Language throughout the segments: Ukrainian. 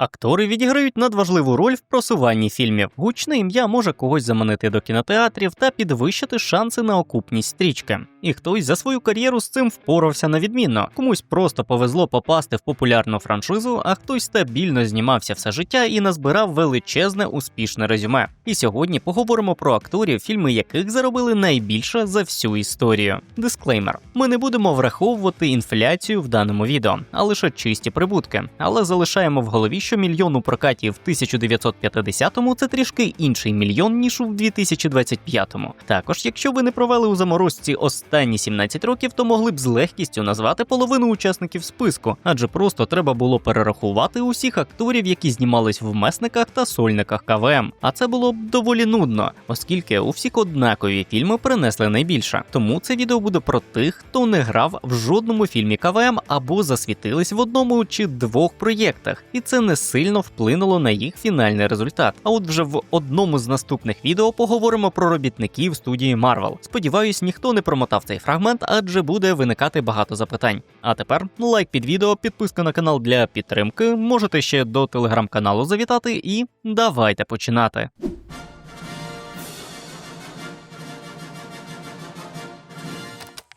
Актори відіграють надважливу роль в просуванні фільмів. Гучне ім'я може когось заманити до кінотеатрів та підвищити шанси на окупність стрічки. І хтось за свою кар'єру з цим впорався на відмінно. Комусь просто повезло попасти в популярну франшизу, а хтось стабільно знімався все життя і назбирав величезне успішне резюме. І сьогодні поговоримо про акторів, фільми яких заробили найбільше за всю історію. Дисклеймер: ми не будемо враховувати інфляцію в даному відео, а лише чисті прибутки, але залишаємо в голові, що мільйон у прокаті в 1950-му це трішки інший мільйон ніж у 2025-му. Також, якщо ви не провели у заморозці останні 17 років, то могли б з легкістю назвати половину учасників списку, адже просто треба було перерахувати усіх акторів, які знімались в месниках та сольниках КВМ. А це було б доволі нудно, оскільки у всіх однакові фільми принесли найбільше. Тому це відео буде про тих, хто не грав в жодному фільмі КВМ або засвітились в одному чи двох проєктах, і це не сильно вплинуло на їх фінальний результат. А от вже в одному з наступних відео поговоримо про робітників студії Marvel. Сподіваюсь, ніхто не промотав цей фрагмент, адже буде виникати багато запитань. А тепер лайк під відео, підписка на канал для підтримки. Можете ще до телеграм-каналу завітати і давайте починати.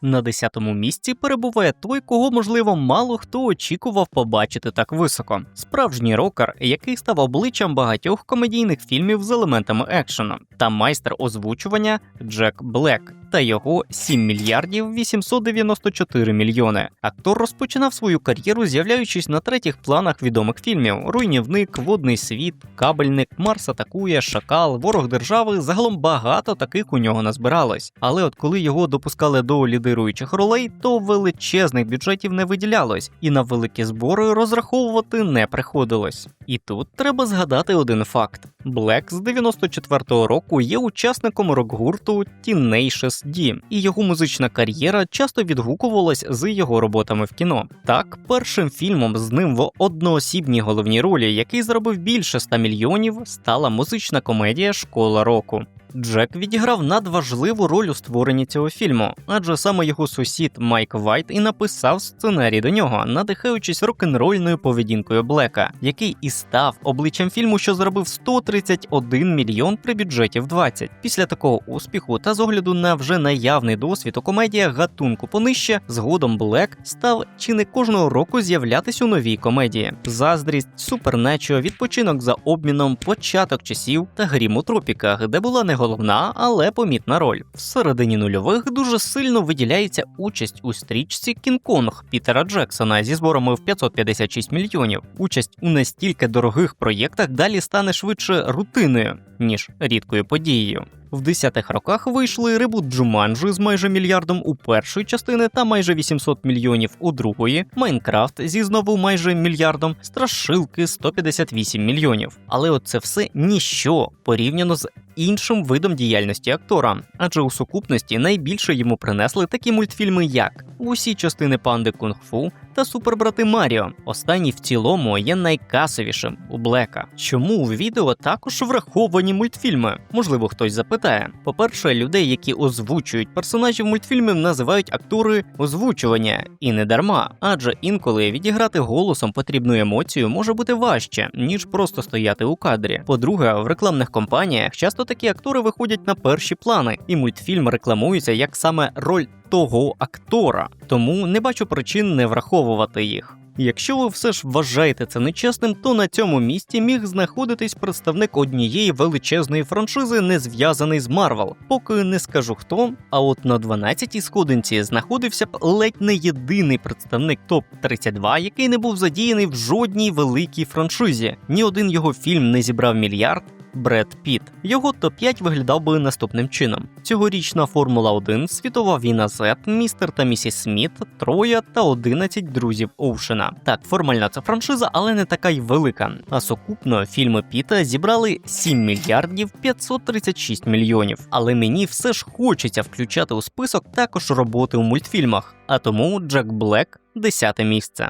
На 10-му місці перебуває той, кого можливо мало хто очікував побачити так високо. Справжній рокер, який став обличчям багатьох комедійних фільмів з елементами екшену, та майстер озвучування Джек Блек та його 7 мільярдів 894 мільйони. Актор розпочинав свою кар'єру, з'являючись на третіх планах відомих фільмів: Руйнівник, Водний світ, Кабельник, Марс атакує, Шакал, Ворог держави. Загалом багато таких у нього назбиралось. Але от коли його допускали до лідируючих ролей, то величезних бюджетів не виділялось, і на великі збори розраховувати не приходилось. І тут треба згадати один факт: Блек з 94-го року є учасником рок-гурту Tenacious D, і його музична кар'єра часто відгукувалась з його роботами в кіно. Так, першим фільмом з ним в одноосібній головній ролі, який заробив більше 100 мільйонів, стала музична комедія Школа року. Джек відіграв надважливу роль у створенні цього фільму, адже саме його сусід Майк Вайт і написав сценарій до нього, надихаючись рок-н-рольною поведінкою Блека, який і став обличчям фільму, що заробив 131 мільйон при бюджеті в 20. Після такого успіху та з огляду на вже наявний досвід у комедіях гатунку понижче, згодом Блек став чи не кожного року з'являтись у новій комедії: Заздрість, Супернечо, відпочинок за обміном, початок часів та грім у тропіках, де була не головна, але помітна роль. Всередині нульових дуже сильно виділяється участь у стрічці Кінг-Конг Пітера Джексона зі зборами в 556 мільйонів. Участь у настільки дорогих проєктах далі стане швидше рутиною, ніж рідкою подією. В 10-х роках вийшли ребут Джуманджі з майже мільярдом у першої частини та майже 800 мільйонів у другої, Майнкрафт зі знову майже мільярдом, страшилки 158 мільйонів. Але от це все ніщо порівняно з іншим видом діяльності актора, адже у сукупності найбільше йому принесли такі мультфільми, як усі частини панди кунг-фу та супербрати Маріо. Останній в цілому є найкасовішим у Блека. Чому у відео також враховані мультфільми? Можливо, хтось запитає. По-перше, людей, які озвучують персонажів мультфільмів, називають актори озвучування, і не дарма, адже інколи відіграти голосом потрібну емоцію може бути важче, ніж просто стояти у кадрі. По-друге, в рекламних компаніях часто такі актори виходять на перші плани, і мультфільм рекламується як саме роль того актора, тому не бачу причин не враховувати їх. Якщо ви все ж вважаєте це нечесним, то на цьому місці міг знаходитись представник однієї величезної франшизи, не зв'язаний з Марвел. Поки не скажу хто. А от на 12-й сходинці знаходився б ледь не єдиний представник топ 32 який не був задіяний в жодній великій франшизі. Ні один його фільм не зібрав мільярд. Бред Піт. Його топ-5 виглядав би наступним чином: цьогорічна Формула 1, світова війна Z, містер та місіс Сміт, Троя та 11 друзів Оушена. Так, формально це франшиза, але не така й велика. А сукупно фільми Піта зібрали 7 мільярдів 536 мільйонів. Але мені все ж хочеться включати у список також роботи у мультфільмах. А тому Джек Блек 10 місце.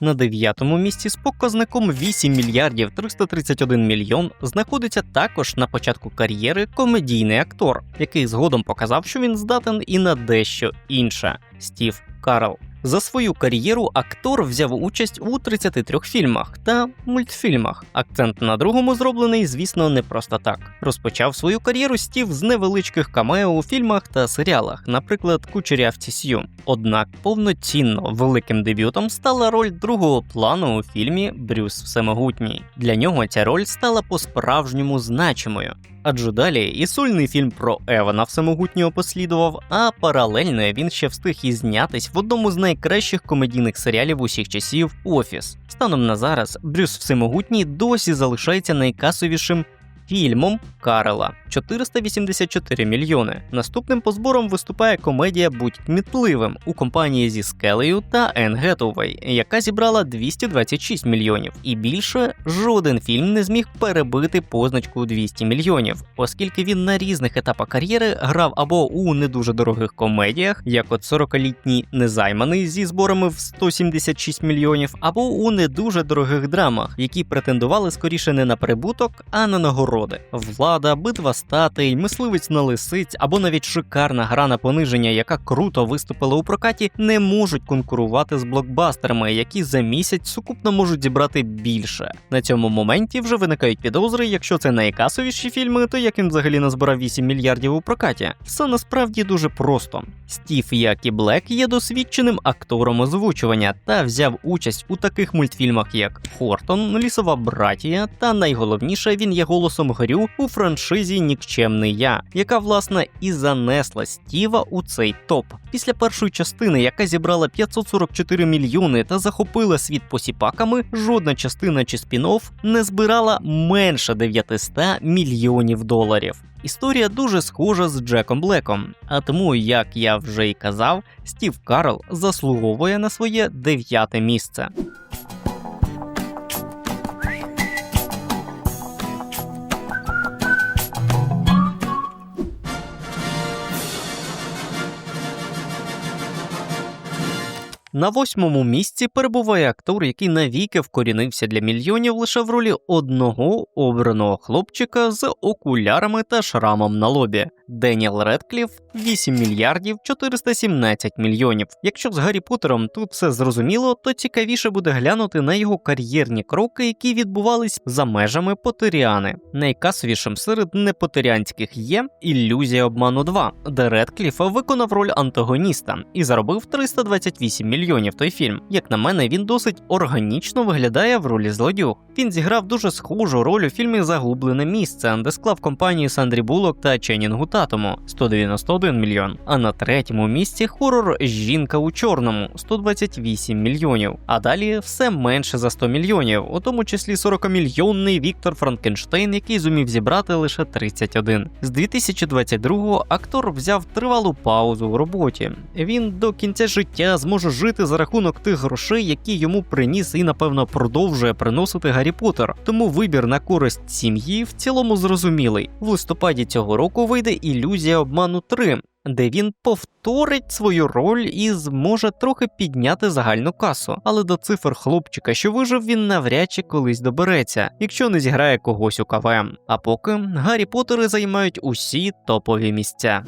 На дев'ятому місці з показником 8 мільярдів 331 мільйон знаходиться також на початку кар'єри комедійний актор, який згодом показав, що він здатен і на дещо інше Стів Карл. За свою кар'єру актор взяв участь у 33 фільмах та мультфільмах. Акцент на другому зроблений, звісно, не просто так. Розпочав свою кар'єру Стів з невеличких камео у фільмах та серіалах, наприклад, Кучерявці Сью. Однак повноцінно великим дебютом стала роль другого плану у фільмі Брюс Всемогутній. Для нього ця роль стала по-справжньому значимою. Адже далі і сольний фільм про Евана Всемогутнього послідував, а паралельно він ще встиг і знятись в одному з найкращих комедійних серіалів усіх часів Офіс. Станом на зараз Брюс Всемогутній досі залишається найкасовішим фільмом Карела 484 мільйони. Наступним по зборам виступає комедія Будь кмітливим у компанії зі Скелею та Енн Гетовей, яка зібрала 226 мільйонів. І більше жоден фільм не зміг перебити позначку 200 мільйонів, оскільки він на різних етапах кар'єри грав або у не дуже дорогих комедіях, як от 40-літній незайманий зі зборами в 176 мільйонів, або у не дуже дорогих драмах, які претендували скоріше не на прибуток, а на нагороди. Влада, битва статей, мисливець на лисиць або навіть шикарна гра на пониження, яка круто виступила у прокаті, не можуть конкурувати з блокбастерами, які за місяць сукупно можуть зібрати більше. На цьому моменті вже виникають підозри, якщо це найкасовіші фільми, то як він взагалі назбирав 8 мільярдів у прокаті. Все насправді дуже просто. Стів Які Блек є досвідченим актором озвучування та взяв участь у таких мультфільмах, як Хортон, Лісова братія, та найголовніше він є голосом Грю у франшизі Нікчемний Я, яка власне і занесла Стіва у цей топ. Після першої частини, яка зібрала 544 мільйони та захопила світ посіпаками, жодна частина чи спін-офф не збирала менше 900 мільйонів доларів. Історія дуже схожа з Джеком Блеком, а тому, як я вже й казав, Стів Карл заслуговує на своє дев'яте місце. На восьмому місці перебуває актор, який навіки вкорінився для мільйонів лише в ролі одного обраного хлопчика з окулярами та шрамом на лобі. Деніел Редкліф 8 мільярдів 417 мільйонів. Якщо з Гаррі Поттером тут все зрозуміло, то цікавіше буде глянути на його кар'єрні кроки, які відбувались за межами Потеріани. Найкасовішим серед непотеріанських є ілюзія обману 2, де Редкліф виконав роль антагоніста і заробив 328 мільйонів той фільм. Як на мене, він досить органічно виглядає в ролі злодюг. Він зіграв дуже схожу роль у фільмі Загублене місце, де склав компанії Сандрі Булок та Ченінгу Татуму 191 мільйон. А на третьому місці хорор Жінка у чорному 128 мільйонів. А далі все менше за 100 мільйонів, у тому числі 40-мільйонний Віктор Франкенштейн, який зумів зібрати лише 31. З 2022-го актор взяв тривалу паузу в роботі. Він до кінця життя зможе жити за рахунок тих грошей, які йому приніс і напевно продовжує приносити Гаррі Поттер. Тому вибір на користь сім'ї в цілому зрозумілий. В листопаді цього року вийде ілюзія обману 3, де він повторить свою роль і зможе трохи підняти загальну касу. Але до цифр хлопчика, що вижив, він навряд чи колись добереться, якщо не зіграє когось у КВМ. А поки Гаррі Поттери займають усі топові місця.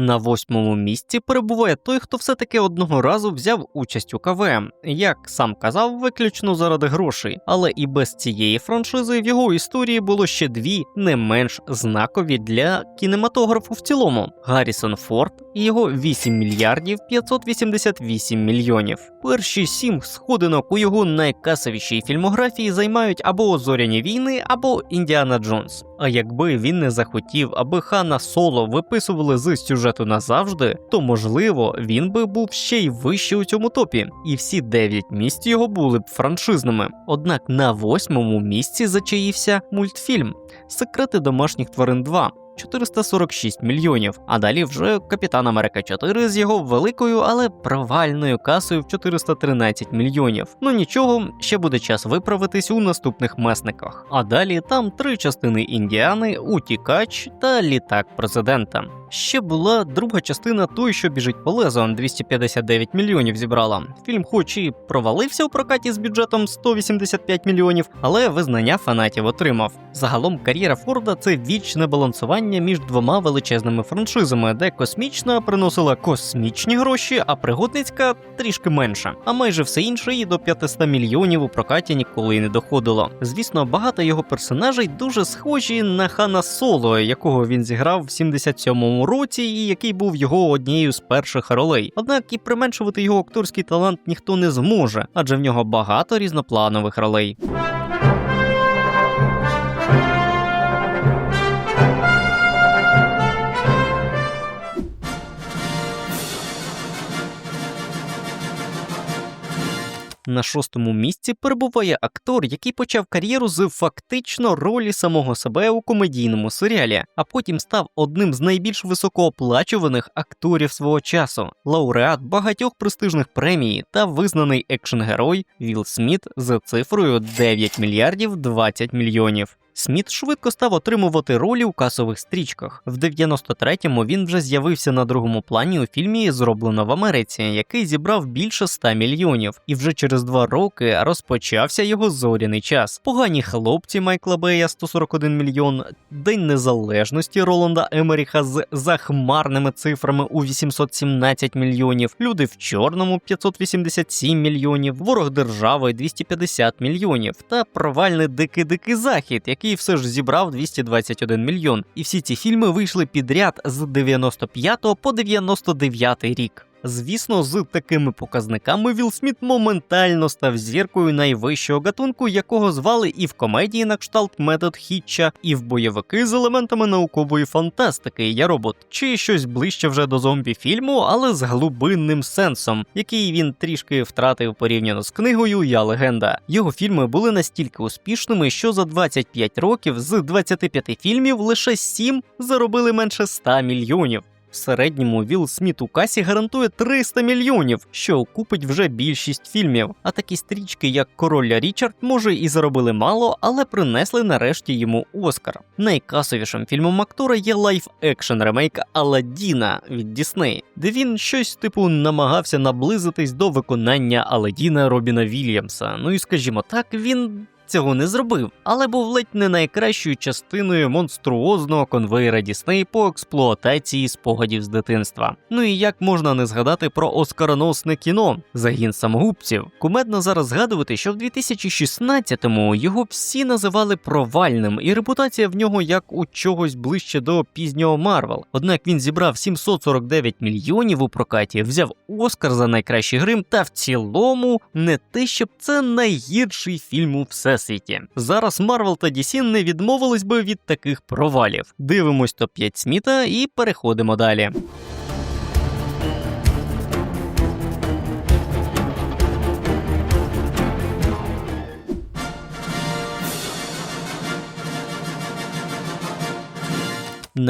На восьмому місці перебуває той, хто все-таки одного разу взяв участь у КВМ, як сам казав, виключно заради грошей. Але і без цієї франшизи в його історії було ще дві не менш знакові для кінематографу в цілому: Гаррісон Форд і його 8 мільярдів 588 мільйонів. Перші сім сходинок у його найкасовішій фільмографії займають або Зоряні війни, або Індіана Джонс. А якби він не захотів, аби Хана Соло виписували з сюжету назавжди, то можливо він би був ще й вище у цьому топі, і всі дев'ять місць його були б франшизними. Однак на восьмому місці зачаївся мультфільм Секрети домашніх тварин 2. 446 мільйонів. А далі вже Капітан Америка 4 з його великою, але провальною касою в 413 мільйонів. Ну нічого, ще буде час виправитись у наступних месниках. А далі там три частини Індіани, Утікач та літак президента. Ще була друга частина той, що біжить по лезу, 259 мільйонів зібрала. Фільм, хоч і провалився у прокаті з бюджетом 185 мільйонів, але визнання фанатів отримав. Загалом кар'єра Форда це вічне балансування між двома величезними франшизами, де космічна приносила космічні гроші, а пригодницька трішки менше. А майже все інше і до 500 мільйонів у прокаті ніколи й не доходило. Звісно, багато його персонажей дуже схожі на Хана Соло, якого він зіграв в 77-му році, і який був його однією з перших ролей. Однак і применшувати його акторський талант ніхто не зможе, адже в нього багато різнопланових ролей. На шостому місці перебуває актор, який почав кар'єру з фактично ролі самого себе у комедійному серіалі, а потім став одним з найбільш високооплачуваних акторів свого часу, лауреат багатьох престижних премій та визнаний екшн-герой Вілл Сміт за цифрою 9 мільярдів 20 мільйонів. Сміт швидко став отримувати ролі у касових стрічках. В 93-му він вже з'явився на другому плані у фільмі Зроблено в Америці, який зібрав більше 100 мільйонів, і вже через два роки розпочався його зоряний час. Погані хлопці Майкла Бея 141 мільйон, День Незалежності Роланда Емеріха з захмарними цифрами у 817 мільйонів, Люди в чорному 587 мільйонів, Ворог держави 250 мільйонів та провальний дикий дикий захід, який все ж зібрав 221 мільйон. І всі ці фільми вийшли підряд з 95 по 99 рік. Звісно, з такими показниками Вілл Сміт моментально став зіркою найвищого гатунку, якого звали і в комедії на кшталт метод Хітча, і в бойовики з елементами наукової фантастики Я робот, чи щось ближче вже до зомбі фільму, але з глибинним сенсом, який він трішки втратив порівняно з книгою Я легенда. Його фільми були настільки успішними, що за 25 років з 25 фільмів лише 7 заробили менше 100 мільйонів. В середньому Вілл Сміт у касі гарантує 300 мільйонів, що окупить вже більшість фільмів. А такі стрічки, як Король Річард, може і заробили мало, але принесли нарешті йому Оскар. Найкасовішим фільмом актора є лайф екшн ремейк Аладдіна від Дісней, де він щось типу намагався наблизитись до виконання Аладдіна Робіна Вільямса. Ну і скажімо так, він цього не зробив, але був ледь не найкращою частиною монструозного конвейера Дісней по експлуатації спогадів з дитинства. Ну і як можна не згадати про оскароносне кіно Загін самогубців? Кумедно зараз згадувати, що в 2016-му його всі називали провальним, і репутація в нього як у чогось ближче до пізнього Марвел. Однак він зібрав 749 мільйонів у прокаті, взяв Оскар за найкращий грим, та в цілому не те, щоб це найгірший фільм у все всесвіті. Зараз Марвел та DC не відмовились би від таких провалів. Дивимось топ 5 Сміта і переходимо далі.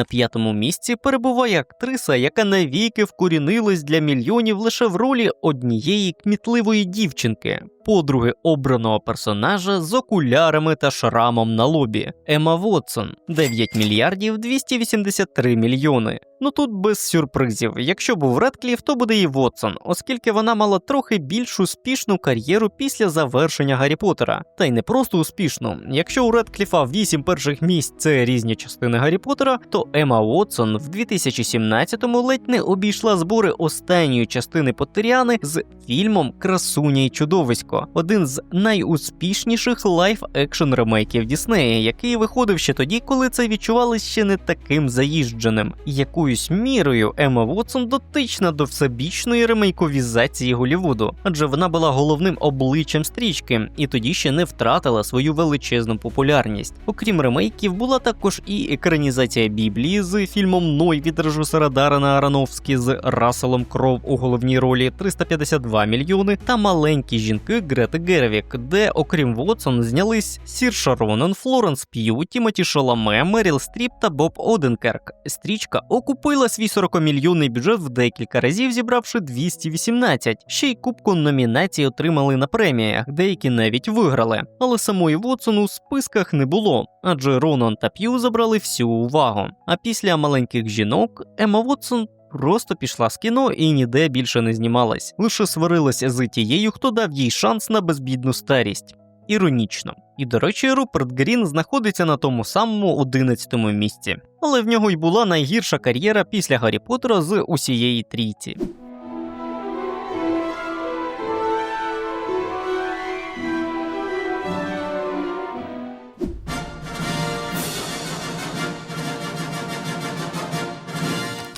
На п'ятому місці перебуває актриса, яка навіки вкорінилась для мільйонів лише в ролі однієї кмітливої дівчинки, подруги обраного персонажа з окулярами та шрамом на лобі Ема Вотсон 9 мільярдів 283 мільйони. Ну тут без сюрпризів. Якщо був Редкліф, то буде і Вотсон, оскільки вона мала трохи більш успішну кар'єру після завершення Гаррі Поттера. Та й не просто успішну. Якщо у Редкліфа 8 перших місць це різні частини Гаррі Поттера, то Ема Вотсон в 2017-му ледь не обійшла збори останньої частини Поттеріани з фільмом Красуня і чудовисько, один з найуспішніших лайф екшн ремейків Діснея, який виходив ще тоді, коли це відчувалось ще не таким заїждженим, яку якоюсь мірою Ема Вотсон дотична до всебічної ремейковізації Голівуду, адже вона була головним обличчям стрічки і тоді ще не втратила свою величезну популярність. Окрім ремейків, була також і екранізація Біблії з фільмом Ной від режисера Дарена Аронофскі з Расселом Кров у головній ролі 352 мільйони та маленькі жінки Грети Гервік, де, окрім Вотсон, знялись Сірша Ронан, Флоренс П'ю, Тімоті Шоламе, Меріл Стріп та Боб Оденкерк. Стрічка окупила свій 40-мільйонний бюджет в декілька разів, зібравши 218. Ще й кубку номінацій отримали на преміях, деякі навіть виграли. Але самої Вотсон у списках не було, адже Ронан та П'ю забрали всю увагу. А після маленьких жінок Ема Вотсон Просто пішла з кіно і ніде більше не знімалась, лише сварилася з тією, хто дав їй шанс на безбідну старість. Іронічно. І, до речі, Руперт Грін знаходиться на тому самому 11-му місці, але в нього й була найгірша кар'єра після Гаррі Поттера з усієї трійці.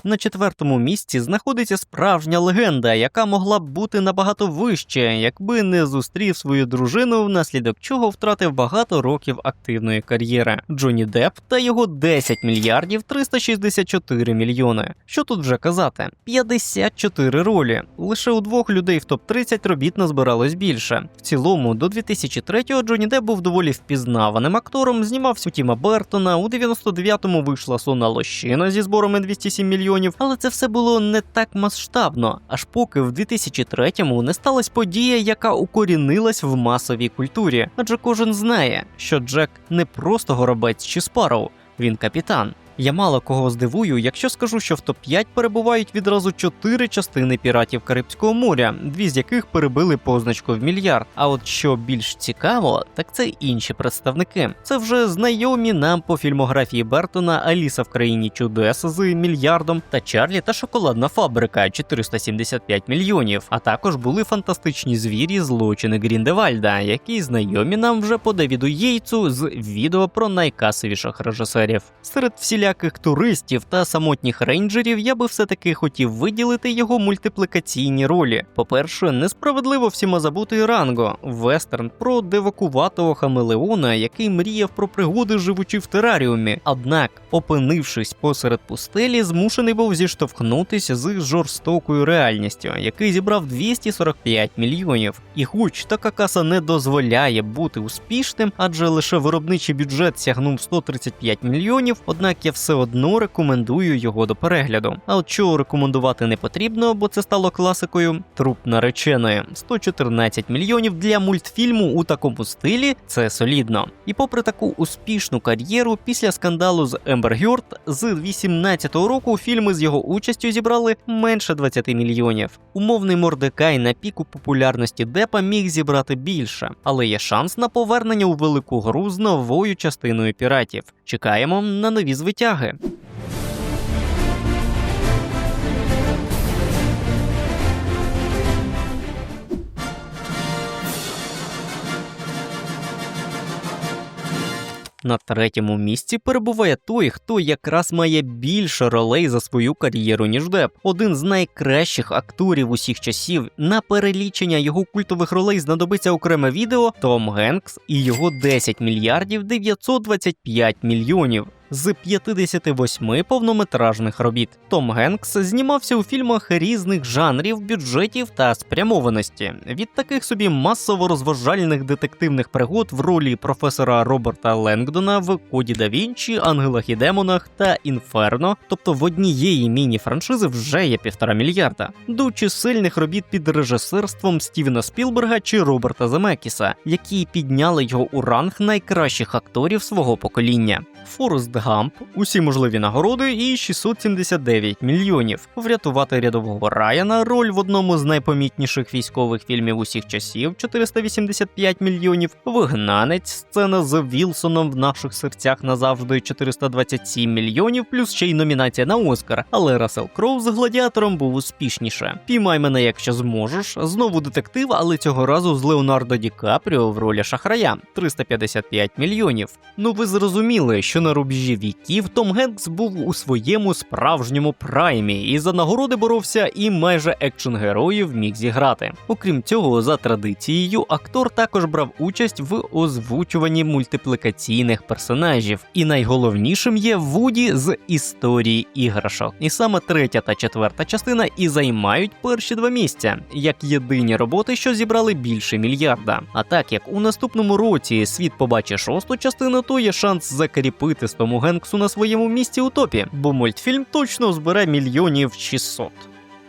На четвертому місці знаходиться справжня легенда, яка могла б бути набагато вище, якби не зустрів свою дружину, внаслідок чого втратив багато років активної кар'єри. Джонні Депп та його 10 мільярдів 364 мільйони. Що тут вже казати? 54 ролі. Лише у двох людей в топ 30 робіт назбиралось більше. В цілому, до 2003-го Джонні Депп був доволі впізнаваним актором. Знімався у Тіма Бертона. У 99-му вийшла Сона Лощина зі зборами 207 мільйонів мільйонів, але це все було не так масштабно, аж поки в 2003-му не сталася подія, яка укорінилась в масовій культурі. Адже кожен знає, що Джек не просто горобець чи спаров, він капітан. Я мало кого здивую, якщо скажу, що в топ-5 перебувають відразу чотири частини піратів Карибського моря, дві з яких перебили позначку в мільярд. А от що більш цікаво, так це інші представники. Це вже знайомі нам по фільмографії Бертона Аліса в країні чудес з мільярдом та Чарлі та Шоколадна фабрика 475 мільйонів. А також були фантастичні звірі злочини Гріндевальда, які знайомі нам вже по Девіду Єйцу з відео про найкасовіших режисерів. Серед всі всіляких туристів та самотніх рейнджерів я би все-таки хотів виділити його мультиплікаційні ролі. По-перше, несправедливо всіма забути Ранго, вестерн про девакуватого хамелеона, який мріяв про пригоди, живучи в тераріумі. Однак, опинившись посеред пустелі, змушений був зіштовхнутися з жорстокою реальністю, який зібрав 245 мільйонів. І хоч така каса не дозволяє бути успішним, адже лише виробничий бюджет сягнув 135 мільйонів. Однак я все одно рекомендую його до перегляду. А от чого рекомендувати не потрібно, бо це стало класикою. Труп нареченої 114 мільйонів для мультфільму у такому стилі це солідно. І попри таку успішну кар'єру, після скандалу з Ембер Гьорд з 18-го року фільми з його участю зібрали менше 20 мільйонів. Умовний мордекай на піку популярності Депа міг зібрати більше, але є шанс на повернення у велику гру з новою частиною піратів. Чекаємо на нові звитяги. На третьому місці перебуває той, хто якраз має більше ролей за свою кар'єру, ніж Деп. Один з найкращих акторів усіх часів. На перелічення його культових ролей знадобиться окреме відео Том Генкс і його 10 мільярдів 925 мільйонів з 58 повнометражних робіт. Том Генкс знімався у фільмах різних жанрів, бюджетів та спрямованості. Від таких собі масово розважальних детективних пригод в ролі професора Роберта Ленгдона в Коді да Вінчі, Ангелах і Демонах та Інферно, тобто в однієї міні-франшизи вже є півтора мільярда, до чисельних робіт під режисерством Стівена Спілберга чи Роберта Земекіса, які підняли його у ранг найкращих акторів свого покоління. Форест Гамп, усі можливі нагороди і 679 мільйонів. Врятувати рядового Райана, роль в одному з найпомітніших військових фільмів усіх часів 485 мільйонів. Вигнанець, сцена з Вілсоном в наших серцях назавжди 427 мільйонів, плюс ще й номінація на Оскар. Але Рассел Кроу з гладіатором був успішніше. Піймай мене, якщо зможеш. Знову детектив, але цього разу з Леонардо Ді Капріо в ролі шахрая 355 мільйонів. Ну ви зрозуміли, що на рубежі межі віків Том Генкс був у своєму справжньому праймі і за нагороди боровся і майже екшн героїв міг зіграти. Окрім цього, за традицією, актор також брав участь в озвучуванні мультиплікаційних персонажів. І найголовнішим є Вуді з історії іграшок. І саме третя та четверта частина і займають перші два місця, як єдині роботи, що зібрали більше мільярда. А так як у наступному році світ побачить шосту частину, то є шанс закріпити з Тому Генксу на своєму місці у топі, бо мультфільм точно збере мільйонів 600.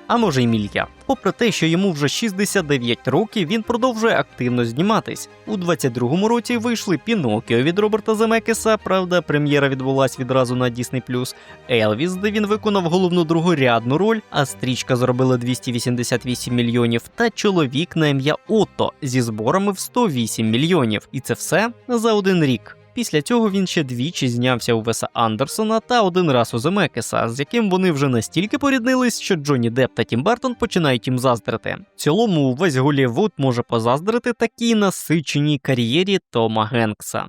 А може й мільярд. Попри те, що йому вже 69 років, він продовжує активно зніматись. У 22-му році вийшли Пінокіо від Роберта Земекеса, правда, прем'єра відбулась відразу на Disney+, Елвіс, де він виконав головну другорядну роль, а стрічка заробила 288 мільйонів, та чоловік на ім'я Отто зі зборами в 108 мільйонів. І це все за один рік. Після цього він ще двічі знявся у Веса Андерсона та один раз у Земекеса, з яким вони вже настільки поріднились, що Джонні Депп та Тім Бертон починають їм заздрити. В цілому весь Голівуд може позаздрити такій насиченій кар'єрі Тома Генкса.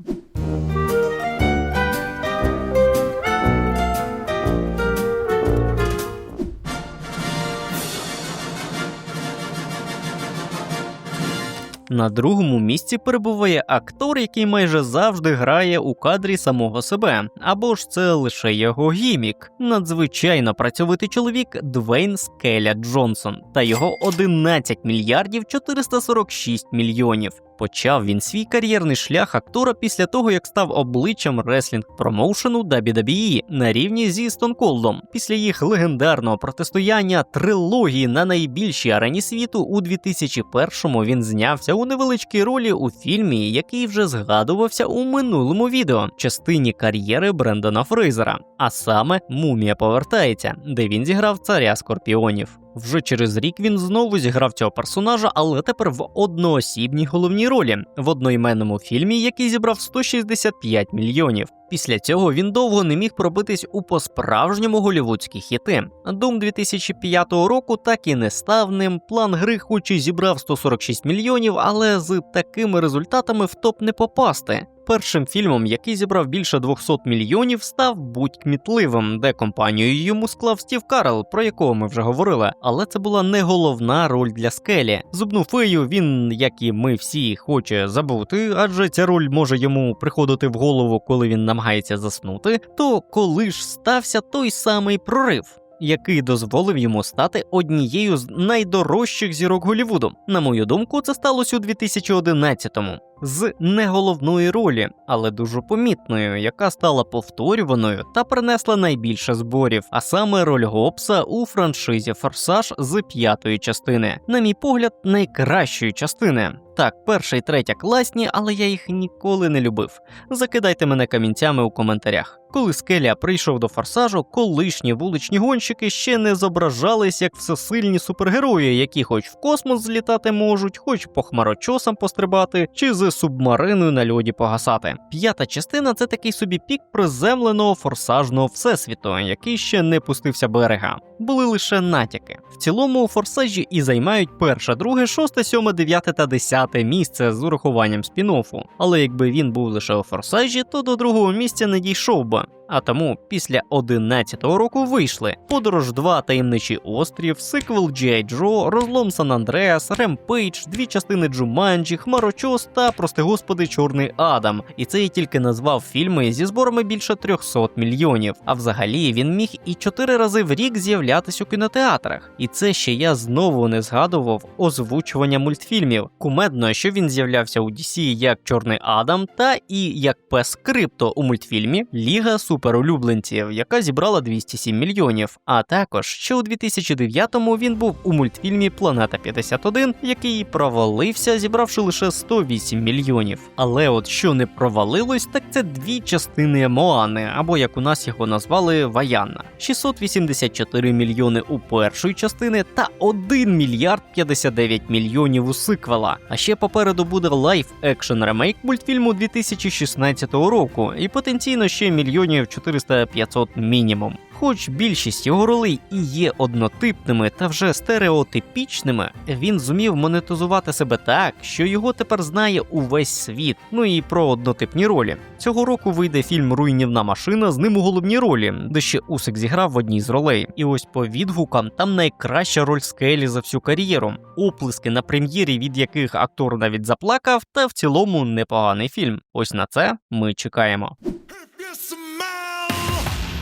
На другому місці перебуває актор, який майже завжди грає у кадрі самого себе, або ж це лише його гімік. Надзвичайно працьовитий чоловік Двейн Скеля Джонсон та його 11 мільярдів 446 мільйонів. Почав він свій кар'єрний шлях актора після того, як став обличчям реслінг промоушену WWE на рівні зі Стонколдом. Після їх легендарного протистояння трилогії на найбільшій арені світу у 2001-му він знявся у невеличкій ролі у фільмі, який вже згадувався у минулому відео, частині кар'єри Брендона Фрейзера, а саме Мумія повертається, де він зіграв царя скорпіонів. Вже через рік він знову зіграв цього персонажа, але тепер в одноосібній головній ролі в одноіменному фільмі, який зібрав 165 мільйонів. Після цього він довго не міг пробитись у по-справжньому голівудські хіти. Doom 2005 року так і не став ним. План гри, хоч і зібрав 146 мільйонів, але з такими результатами в топ не попасти. Першим фільмом, який зібрав більше 200 мільйонів, став будь кмітливим, де компанію йому склав Стів Карл, про якого ми вже говорили. Але це була не головна роль для скелі. Зубну фею він, як і ми всі, хоче забути, адже ця роль може йому приходити в голову, коли він намагається заснути. То коли ж стався той самий прорив? Який дозволив йому стати однією з найдорожчих зірок Голівуду. На мою думку, це сталося у 2011-му з не головної ролі, але дуже помітною, яка стала повторюваною та принесла найбільше зборів, а саме роль Гопса у франшизі Форсаж з п'ятої частини. На мій погляд, найкращої частини. Так, перша і третя класні, але я їх ніколи не любив. Закидайте мене камінцями у коментарях. Коли Скеля прийшов до форсажу, колишні вуличні гонщики ще не зображались як всесильні супергерої, які хоч в космос злітати можуть, хоч по хмарочосам пострибати, чи з субмариною на льоді погасати. П'ята частина це такий собі пік приземленого форсажного всесвіту, який ще не пустився берега. Були лише натяки. В цілому у форсажі і займають перше, друге, шосте, сьоме, дев'яте та десяте місце з урахуванням спін-оффу. Але якби він був лише у форсажі, то до другого місця не дійшов би. А тому після 11-го року вийшли Подорож 2 таємничий острів, сиквел G.I. Joe, Розлом Сан Андреас, Ремпейдж, дві частини Джуманджі, Хмарочос та, прости господи, Чорний Адам. І це я тільки назвав фільми зі зборами більше 300 мільйонів. А взагалі він міг і чотири рази в рік з'являтись у кінотеатрах. І це ще я знову не згадував озвучування мультфільмів. Кумедно, що він з'являвся у DC як Чорний Адам, та і як Пес Крипто у мультфільмі Ліга суперулюбленців, яка зібрала 207 мільйонів. А також ще у 2009-му він був у мультфільмі Планета 51, який провалився, зібравши лише 108 мільйонів. Але от що не провалилось, так це дві частини Моани, або як у нас його назвали Ваянна. 684 мільйони у першої частини та 1 мільярд 59 мільйонів у сиквела. А ще попереду буде лайф екшн ремейк мультфільму 2016 року, і потенційно ще мільйонів доларів 400-500 мінімум. Хоч більшість його ролей і є однотипними та вже стереотипічними, він зумів монетизувати себе так, що його тепер знає увесь світ. Ну і про однотипні ролі. Цього року вийде фільм Руйнівна машина з ним у головній ролі, де ще Усик зіграв в одній з ролей. І ось по відгукам там найкраща роль скелі за всю кар'єру. Оплески на прем'єрі, від яких актор навіть заплакав, та в цілому непоганий фільм. Ось на це ми чекаємо.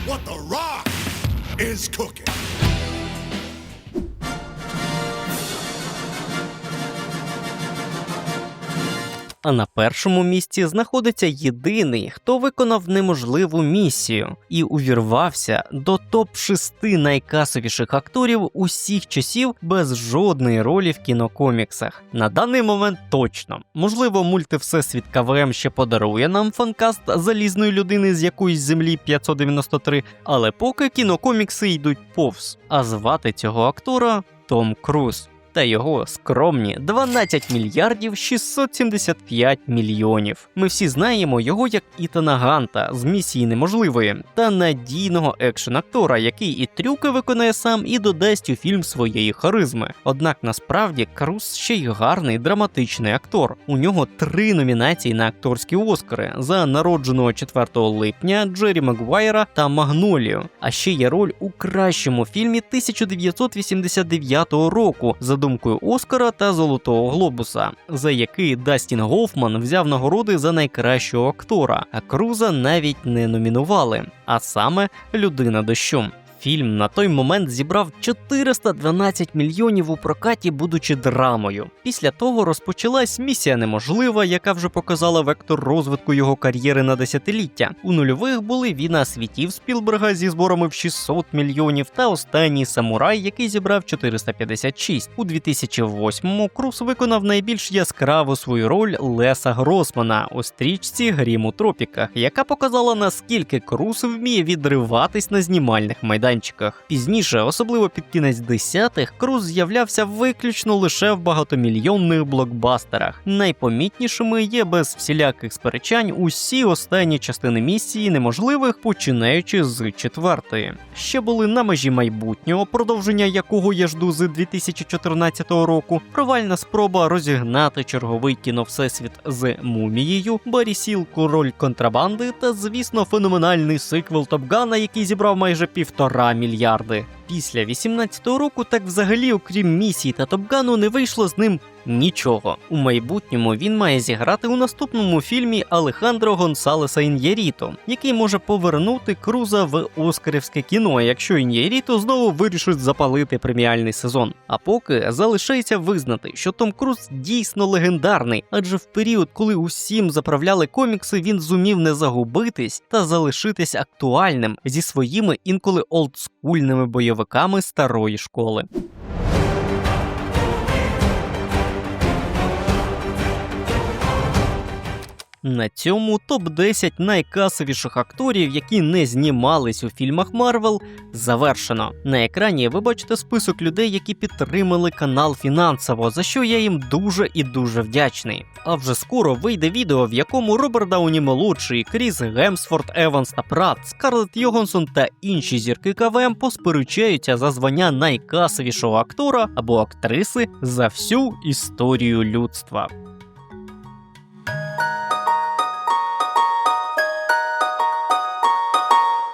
What the rock is cooking. А на першому місці знаходиться єдиний, хто виконав неможливу місію і увірвався до топ 6 найкасовіших акторів усіх часів без жодної ролі в кінокоміксах. На даний момент точно. Можливо, мульти Всесвіт КВМ ще подарує нам фанкаст залізної людини з якоїсь землі 593, але поки кінокомікси йдуть повз. А звати цього актора Том Круз та його скромні 12 мільярдів 675 мільйонів. Ми всі знаємо його як Ітана Ганта з місії неможливої та надійного екшн актора, який і трюки виконає сам, і додасть у фільм своєї харизми. Однак насправді Круз ще й гарний драматичний актор. У нього три номінації на акторські Оскари за народженого 4 липня Джері Магуайра та Магнолію. А ще є роль у кращому фільмі 1989 року за думкою Оскара та Золотого Глобуса, за який Дастін Гофман взяв нагороди за найкращого актора, а Круза навіть не номінували. А саме Людина дощу. Фільм на той момент зібрав 412 мільйонів у прокаті, будучи драмою. Після того розпочалась місія неможлива, яка вже показала вектор розвитку його кар'єри на десятиліття. У нульових були війна світів Спілберга зі зборами в 600 мільйонів та останній самурай, який зібрав 456. У 2008-му Круз виконав найбільш яскраву свою роль Леса Гросмана у стрічці Грім у тропіках, яка показала наскільки Круз вміє відриватись на знімальних майданчиках. Пізніше, особливо під кінець десятих, Круз з'являвся виключно лише в багатомільйонних блокбастерах. Найпомітнішими є без всіляких сперечань усі останні частини місії неможливих, починаючи з четвертої. Ще були на межі майбутнього, продовження якого я жду з 2014 року. Провальна спроба розігнати черговий кіновсесвіт з мумією, Барі Сіл король контрабанди та, звісно, феноменальний сиквел Топгана, який зібрав майже півтора мільярди. Після 18-го року, так взагалі, окрім місій та Топгану, не вийшло з ним нічого. У майбутньому він має зіграти у наступному фільмі Алехандро Гонсалеса Ін'єріто, який може повернути Круза в оскарівське кіно, якщо Ін'єріто знову вирішить запалити преміальний сезон. А поки залишається визнати, що Том Круз дійсно легендарний, адже в період, коли усім заправляли комікси, він зумів не загубитись та залишитись актуальним зі своїми інколи олдскульними бойовиками старої школи. На цьому топ-10 найкасовіших акторів, які не знімались у фільмах Марвел, завершено. На екрані ви бачите список людей, які підтримали канал фінансово, за що я їм дуже і дуже вдячний. А вже скоро вийде відео, в якому Роберт Дауні молодший, Кріс Гемсфорд, Еванс та Прат, Скарлетт Йогонсон та інші зірки КВМ посперечаються за звання найкасовішого актора або актриси за всю історію людства.